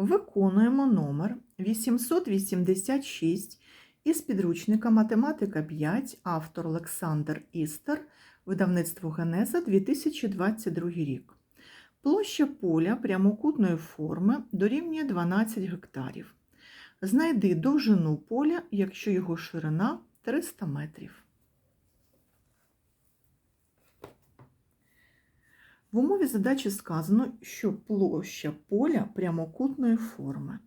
Виконуємо номер 886 із підручника Математика 5, автор Олександр Істер, видавництво Генеза 2022 рік. Площа поля прямокутної форми дорівнює 12 гектарів. Знайди довжину поля, якщо його ширина 300 метрів. В умові задачі сказано, що площа поля прямокутної форми.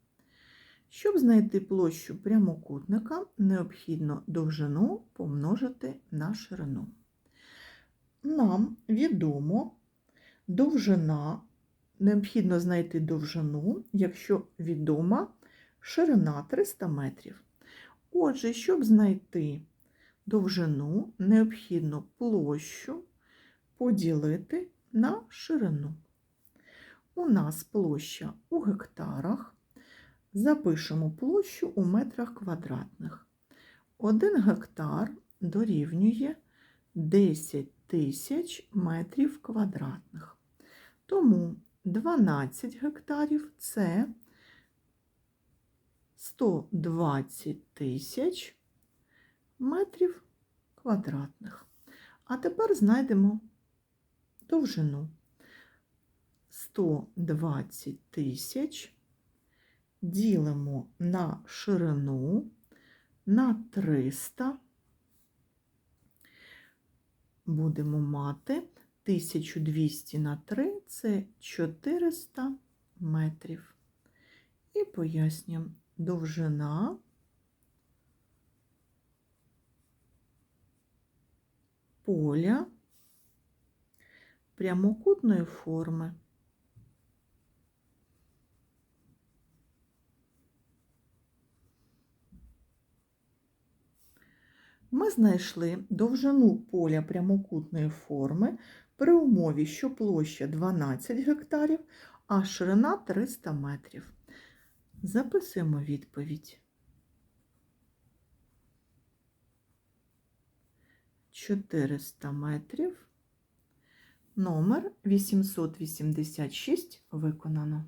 Щоб знайти площу прямокутника, необхідно довжину помножити на ширину. Нам відомо довжина, необхідно знайти довжину, якщо відома ширина 300 метрів. Отже, щоб знайти довжину, необхідно площу поділити на ширину. У нас площа у гектарах. Запишемо площу у метрах квадратних. Один гектар дорівнює 10 тисяч метрів квадратних. Тому 12 гектарів це 120 тисяч метрів квадратних. А тепер знайдемо довжину 120 тисяч ділимо на ширину на 300. Будемо мати 1200 на 3 це 400 метрів. І пояснюємо довжина поля прямокутної форми. Ми знайшли довжину поля прямокутної форми при умові, що площа 12 гектарів, а ширина 300 метрів. Записуємо відповідь. 400 метрів. Номер 886 виконано.